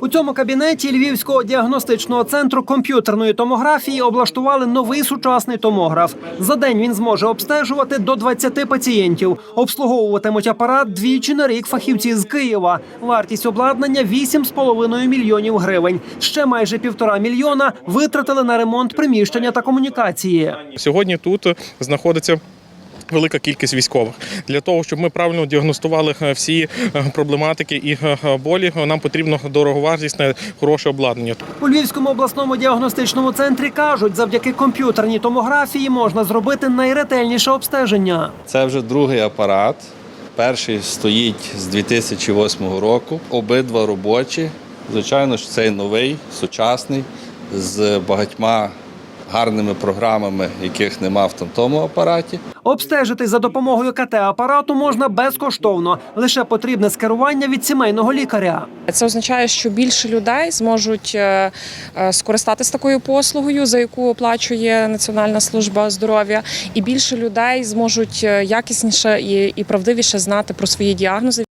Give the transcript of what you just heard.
У цьому кабінеті Львівського діагностичного центру комп'ютерної томографії облаштували новий сучасний томограф. За день він зможе обстежувати до 20 пацієнтів. Обслуговуватимуть апарат двічі на рік фахівці з Києва. Вартість обладнання 8,5 мільйонів гривень. Ще майже півтора мільйона витратили на ремонт приміщення та комунікації. Сьогодні тут знаходиться. Велика кількість військових для того, щоб ми правильно діагностували е, всі е, проблематики і е, болі. Нам потрібно дороговартісне хороше обладнання. У Львівському обласному діагностичному центрі кажуть, завдяки комп'ютерній томографії можна зробити найретельніше обстеження. Це вже другий апарат. Перший стоїть з 2008 року. Обидва робочі. Звичайно ж, цей новий, сучасний, з багатьма гарними програмами, яких нема в тому апараті. Обстежити за допомогою КТ-апарату можна безкоштовно. Лише потрібне скерування від сімейного лікаря. Це означає, що більше людей зможуть е, е, скористатися такою послугою, за яку оплачує Національна служба здоров'я, і більше людей зможуть е, якісніше і, і правдивіше знати про свої діагнози.